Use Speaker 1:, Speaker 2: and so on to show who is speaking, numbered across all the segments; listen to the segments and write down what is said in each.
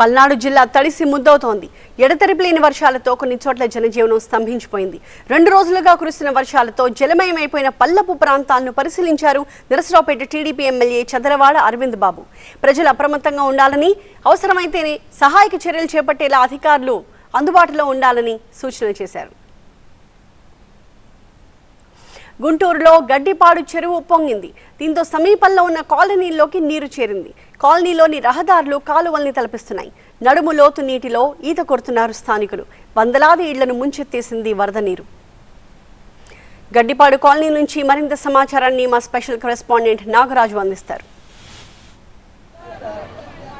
Speaker 1: పల్నాడు జిల్లా తడిసి ముద్దవుతోంది. ఎడతెరిపి లేని వర్షాలతో కొన్ని చోట్ల జనజీవనం స్తంభించిపోయింది. రెండు రోజులుగా కురుస్తున్న వర్షాలతో జలమయమైపోయిన పల్లపు ప్రాంతాలను పరిశీలించారు నరసరావుపేట టీడీపీ ఎమ్మెల్యే చదరవాడ అరవింద్ బాబు. ప్రజలు అప్రమత్తంగా ఉండాలని అవసరమైతేనే సహాయక చర్యలు చేపట్టేలా అధికారులు అందుబాటులో ఉండాలని సూచన చేశారు. గుంటూరులో గడ్డిపాడు చెరువు ఉప్పొంగింది దీంతో సమీపంలో ఉన్న కాలనీల్లోకి నీరు చేరింది. కాలనీలోని రహదారులు కాలువల్ని తలపిస్తున్నాయి. నడుము లోతు నీటిలో ఈత కొడుతున్నారు స్థానికులు. వందలాది ఇళ్ళను ముంచెత్తేసింది వరద నీరు. గడ్డిపాడు కాలనీ నుంచి మరింత సమాచారాన్ని మా స్పెషల్ కరెస్పాండెంట్ నాగరాజు అందిస్తారు.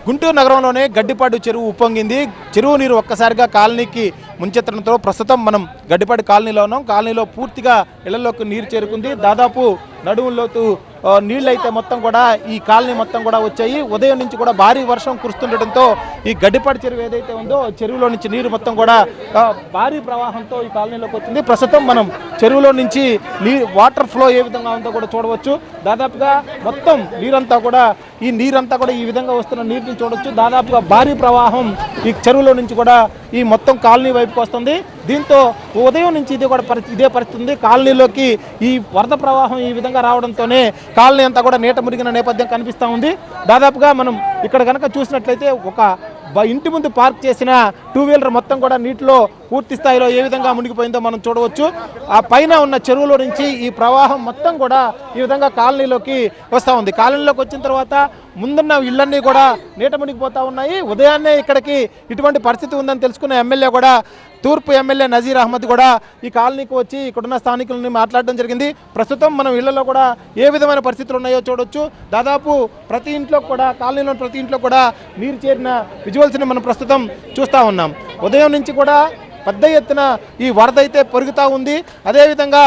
Speaker 2: గుంటూరు నగరంలోనే గడ్డిపాడు చెరువు ఉప్పొంగింది. చెరువు నీరు ఒక్కసారిగా కాలనీకి ముంచెత్తడంతో ప్రస్తుతం మనం గడ్డిపాటి కాలనీలో ఉన్నాం. కాలనీలో పూర్తిగా ఇళ్ళలోకి నీరు చేరుకుంది. దాదాపు నడుములోతు నీళ్ళైతే మొత్తం కూడా ఈ కాలనీ మొత్తం కూడా వచ్చాయి. ఉదయం నుంచి కూడా భారీ వర్షం కురుస్తుండటంతో ఈ గడ్డిపాటి చెరువు ఏదైతే ఉందో చెరువులో నుంచి నీరు మొత్తం కూడా భారీ ప్రవాహంతో ఈ కాలనీలోకి వచ్చింది. ప్రస్తుతం మనం చెరువులో నుంచి నీ వాటర్ ఫ్లో ఏ విధంగా ఉందో కూడా చూడవచ్చు. దాదాపుగా మొత్తం నీరంతా కూడా ఈ నీరంతా కూడా ఈ విధంగా వస్తున్న నీటిని చూడొచ్చు. దాదాపుగా భారీ ప్రవాహం ఈ చెరువులో నుంచి కూడా ఈ మొత్తం కాలనీ వైపుకి వస్తుంది. దీంతో ఉదయం నుంచి ఇది కూడా పరిస్థితి ఇదే పరిస్థితి ఉంది. కాలనీలోకి ఈ వరద ప్రవాహం ఈ విధంగా రావడంతోనే కాలనీ అంతా కూడా నీట మురిగిన నేపథ్యం కనిపిస్తూ ఉంది. దాదాపుగా మనం ఇక్కడ కనుక చూసినట్లయితే ఒక ఇంటి ముందు పార్క్ చేసిన టూ వీలర్ మొత్తం కూడా నీటిలో పూర్తి స్థాయిలో ఏ విధంగా మునిగిపోయిందో మనం చూడవచ్చు. ఆ పైన ఉన్న చెరువులో నుంచి ఈ ప్రవాహం మొత్తం కూడా ఈ విధంగా కాలనీలోకి వస్తూ ఉంది. కాలనీలోకి వచ్చిన తర్వాత ముందున్న ఇళ్ళన్నీ కూడా నీట మునిగిపోతూ ఉన్నాయి. ఉదయాన్నే ఇక్కడికి ఇటువంటి పరిస్థితి ఉందని తెలుసుకున్న ఎమ్మెల్యే కూడా తూర్పు ఎమ్మెల్యే నజీర్ అహ్మద్ కూడా ఈ కాలనీకి వచ్చి ఇక్కడున్న స్థానికులని మాట్లాడడం జరిగింది. ప్రస్తుతం మనం ఇళ్ళలో కూడా ఏ విధమైన పరిస్థితులు ఉన్నాయో చూడొచ్చు. దాదాపు ప్రతి ఇంట్లో కూడా కాలనీలో ప్రతి ఇంట్లో కూడా నీరు చేరిన విజువల్స్ని మనం ప్రస్తుతం చూస్తూ ఉన్నాం. ఉదయం నుంచి కూడా పెద్ద ఎత్తున ఈ వరద అయితే పెరుగుతూ ఉంది. అదేవిధంగా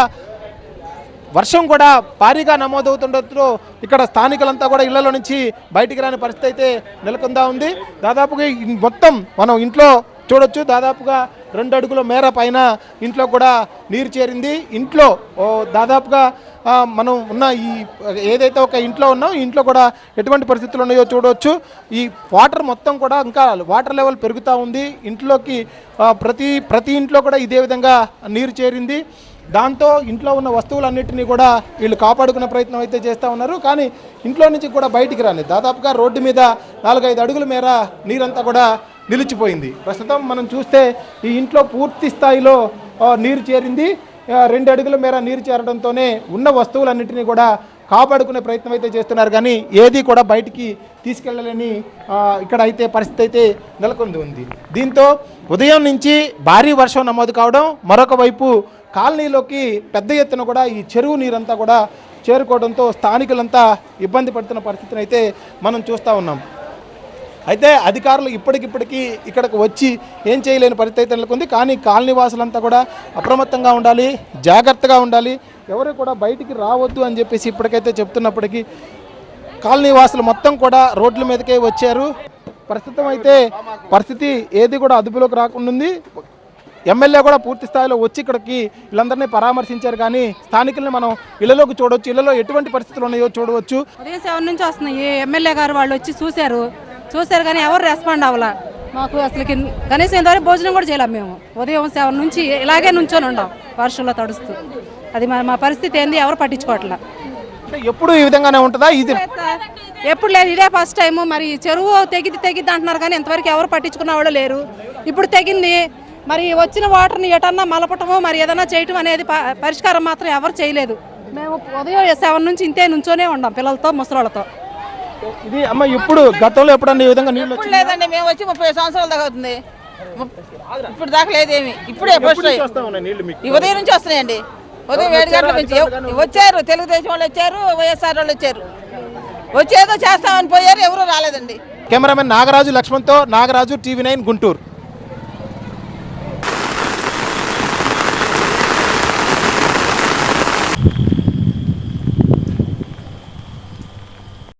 Speaker 2: వర్షం కూడా భారీగా నమోదవుతుండటంతో ఇక్కడ స్థానికులంతా కూడా ఇళ్ళలో నుంచి బయటికి రాని పరిస్థితి అయితే నెలకొందా ఉంది. దాదాపుగా మొత్తం మనం ఇంట్లో చూడొచ్చు. దాదాపుగా రెండు అడుగుల మేర పైన ఇంట్లో కూడా నీరు చేరింది. ఇంట్లో దాదాపుగా మనం ఉన్న ఈ ఏదైతే ఒక ఇంట్లో ఉన్నాం ఇంట్లో కూడా ఎటువంటి పరిస్థితులు ఉన్నాయో చూడవచ్చు ఈ వాటర్ మొత్తం కూడా ఇంకా వాటర్ లెవెల్ పెరుగుతూ ఉంది. ఇంట్లోకి ప్రతి ప్రతి ఇంట్లో కూడా ఇదే విధంగా నీరు చేరింది. దాంతో ఇంట్లో ఉన్న వస్తువులన్నింటినీ కూడా వీళ్ళు కాపాడుకునే ప్రయత్నం అయితే చేస్తూ ఉన్నారు. కానీ ఇంట్లో నుంచి కూడా బయటికి రాని దాదాపుగా రోడ్డు మీద నాలుగైదు అడుగుల మేర నీరంతా కూడా నిలిచిపోయింది. ప్రస్తుతం మనం చూస్తే ఈ ఇంట్లో పూర్తి స్థాయిలో నీరు చేరింది. రెండు అడుగుల మేర నీరు చేరడంతోనే ఉన్న వస్తువులన్నింటినీ కూడా కాపాడుకునే ప్రయత్నం అయితే చేస్తున్నారు కానీ ఏది కూడా బయటికి తీసుకెళ్ళలేని ఇక్కడ అయితే పరిస్థితి అయితే నెలకొంది ఉంది. దీంతో ఉదయం నుంచి భారీ వర్షం నమోదు కావడం మరొక వైపు కాలనీలోకి పెద్ద ఎత్తున కూడా ఈ చెరువు నీరంతా కూడా చేరుకోవడంతో స్థానికులంతా ఇబ్బంది పడుతున్న పరిస్థితిని అయితే మనం చూస్తూ ఉన్నాం. అయితే అధికారులు ఇప్పటికిప్పటికీ ఇక్కడికి వచ్చి ఏం చేయలేని పరిస్థితి అయితే నెలకొంది. కానీ కాలనీవాసులంతా కూడా అప్రమత్తంగా ఉండాలి జాగ్రత్తగా ఉండాలి. ఎవరు కూడా బయటికి రావద్దు అని చెప్పేసి ఇప్పటికైతే చెప్తున్నప్పటికీ కాలనీవాసులు మొత్తం కూడా రోడ్ల మీదకే వచ్చారు. ప్రస్తుతం అయితే పరిస్థితి ఏది కూడా అదుపులోకి రాకుండా ఉంది. ఎమ్మెల్యే కూడా పూర్తి స్థాయిలో వచ్చి ఇక్కడికి వీళ్ళందరినీ పరామర్శించారు. కానీ స్థానికుల్ని మనం ఇళ్ళలోకి చూడవచ్చు ఇళ్ళలో ఎటువంటి పరిస్థితులు ఉన్నాయో చూడవచ్చు.
Speaker 3: ఉదయం నుంచి వస్తున్నాయి? ఎమ్మెల్యే గారు వాళ్ళు వచ్చి చూశారు. చూశారు కానీ ఎవరు రెస్పాండ్ అవ్వాల. మాకు అసలు కనీసం ఇంతవరకు భోజనం కూడా చేయలేం మేము. ఉదయం సెవెన్ నుంచి ఇలాగే నుంచొని ఉండాం వర్షంలో తడుస్తూ. అది మా పరిస్థితి ఏంది? ఎవరు పట్టించుకోవట్లా.
Speaker 2: ఎప్పుడు ఈ విధంగానే ఉంటుందా? ఇది
Speaker 3: ఎప్పుడు లేదు ఇదే ఫస్ట్ టైం మరి చెరువు తెగిద్ది తెగిద్ది అంటున్నారు కానీ ఇంతవరకు ఎవరు పట్టించుకున్న వాళ్ళు లేరు. ఇప్పుడు తెగింది. మరి వచ్చిన వాటర్ని ఎటన్నా మలపటమో మరి ఏదైనా చేయటం అనేది పరిష్కారం మాత్రం ఎవరు చేయలేదు. మేము ఉదయం సెవెన్ నుంచి ఇంతే నుంచోనే ఉండాం పిల్లలతో ముసలోళ్ళతో.
Speaker 2: ఇది అమ్మ ఇప్పుడు గతంలో ఎప్పుడన్నా ఈ విధంగా నీళ్ళు
Speaker 4: ఇప్పుడు లేదండి మేము వచ్చి ముప్పై సంవత్సరాల దాకా అవుతుంది. ఇప్పుడు దాకా లేదేమి ఇప్పుడే ఫస్ట్ ఈ ఉదయం నుంచి వస్తున్నాయండి. ఉదయం ఏడు గంటల నుంచి వచ్చారు తెలుగుదేశం వాళ్ళు వచ్చారు వైఎస్ఆర్ వాళ్ళు వచ్చారు. వచ్చేదో చేస్తామని పోయారు ఎవరు రాలేదండి.
Speaker 2: కెమెరామెన్ నాగరాజు లక్ష్మణ్తో నాగరాజు టీవీ నైన్ గుంటూరు.